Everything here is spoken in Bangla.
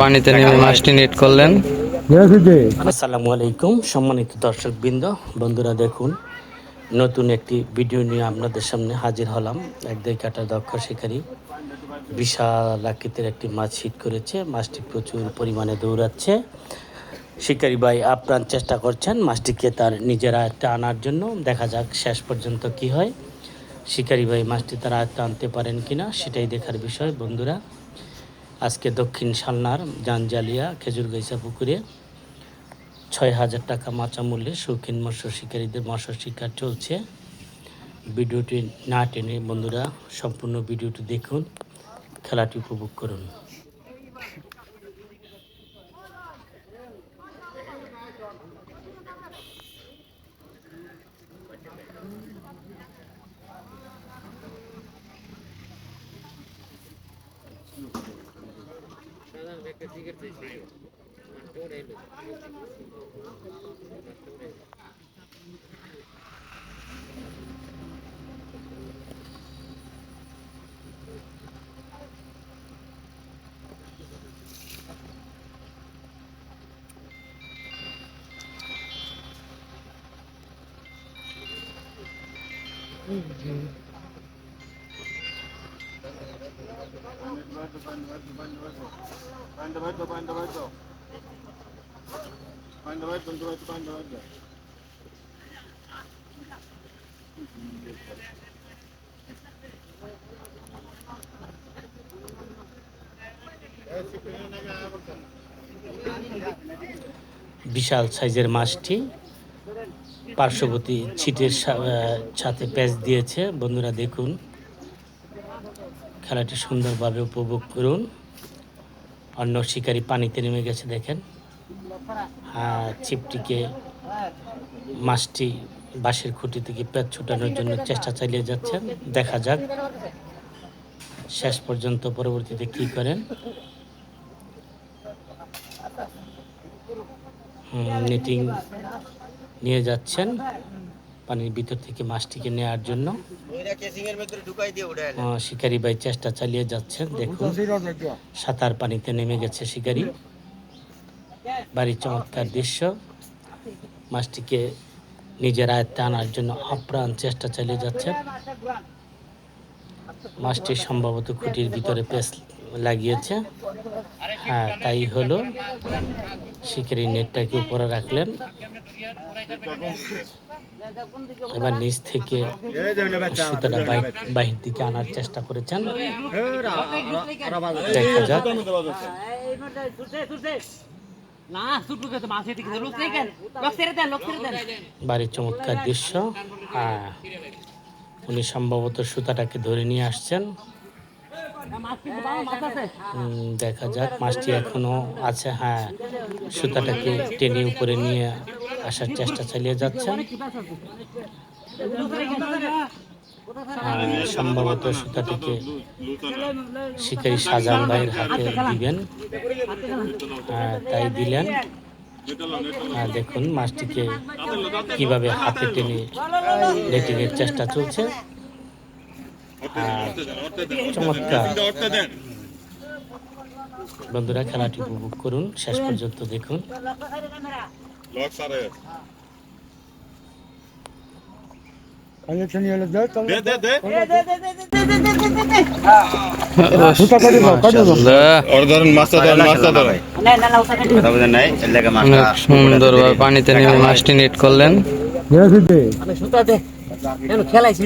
পানিতে নেমে মাছটি নেট করলেন। আসসালামু আলাইকুম সম্মানিত দর্শক বৃন্দ বন্ধুরা দেখুন নতুন একটি ভিডিও নিয়ে আপনাদের সামনে হাজির হলাম। এক দুই কাটা দক্ষ শিকারী বিশাল আকৃতির একটি মাছ হিট করেছে। মাছটি প্রচুর পরিমাণে দৌড়াচ্ছে। শিকারী ভাই আপ্রাণ চেষ্টা করছেন। মাছটিকে তার নিজের আয়ত্তে আনার জন্য। দেখা যাক শেষ পর্যন্ত কি হয়। শিকারী ভাই মাছটি তার আয়ত্তে আনতে পারেন কি না সেটাই দেখার বিষয় বন্ধুরা। আজকে দক্ষিণ সালনার জানজালিয়া খেজুরগাইসা পুকুরে ছয় হাজার টাকা মাচা মূল্যে শৌখিন মৎস্য শিকারীদের মৎস্য শিকার চলছে। ভিডিওটি না টেনে বন্ধুরা, সম্পূর্ণ ভিডিওটি দেখুন, খেলাটি উপভোগ করুন। একটা জিগের চাই সেই মাঠেও নেই লোক মাঠেও নেই Mm-hmm. বিশাল সাইজের মাছটি পার্শ্ববর্তী ছিটের সাথে প্যাচ দিয়েছে। বন্ধুরা দেখুন। খেলাটি সুন্দরভাবে উপভোগ করুন। অন্য শিকারী পানিতে নেমে গেছে, দেখেন। হ্যাঁ ছিপটিকে মাছটি বাঁশের খুঁটি থেকে পেট ছুটানোর জন্য চেষ্টা চালিয়ে যাচ্ছেন। দেখা যাক শেষ পর্যন্ত পরবর্তীতে কি করেন। নেটিং নিয়ে যাচ্ছেন। পানির ভিতর থেকে মাছটিকে নেওয়ার জন্য। শিকারি ভাই চেষ্টা চালিয়ে যাচ্ছেন দেখুন। সাঁতার পানিতে নেমে গেছে শিকারি। বাড়ির চমৎকার দৃশ্য। মাছটিকে নিজের আয়ত্তে আনার জন্য আপ্রাণ চেষ্টা চালিয়ে যাচ্ছেন। মাছটি সম্ভবত খুঁটির ভিতরে পেস লাগিয়েছে। হ্যাঁ তাই হলো। শিকারি নেটটাকে উপরে রাখলেন। এবার নিচ থেকে সুতাটা বাহির দিকে আনার চেষ্টা করেছেন। দেখা যাক। বাড়ির চমৎকার দৃশ্য। হ্যাঁ। উনি সম্ভবত সুতাটাকে ধরে নিয়ে আসছেন। দেখা যাক মাছটি এখনও আছে হ্যাঁ সুতাটাকে টেনে উপরে নিয়ে আসার চেষ্টা চালিয়ে যাচ্ছেন। সম্ভবত সুতাটিকে শিকারি সাজান ভাইয়ের হাতে দিবেন। হ্যাঁ, তাই দিলেন। দেখুন মাছটিকে কীভাবে হাতে টেনে লেটিংয়ের চেষ্টা চলছে। চমৎকার। বন্ধুরা খেলাটি উপভোগ করুন। শেষ পর্যন্ত দেখুন। সারে দে দে দে। মাশাআল্লাহ সুন্দরভাবে পানিতে নেমে মাছটি নেট করলেন। খেলাইছি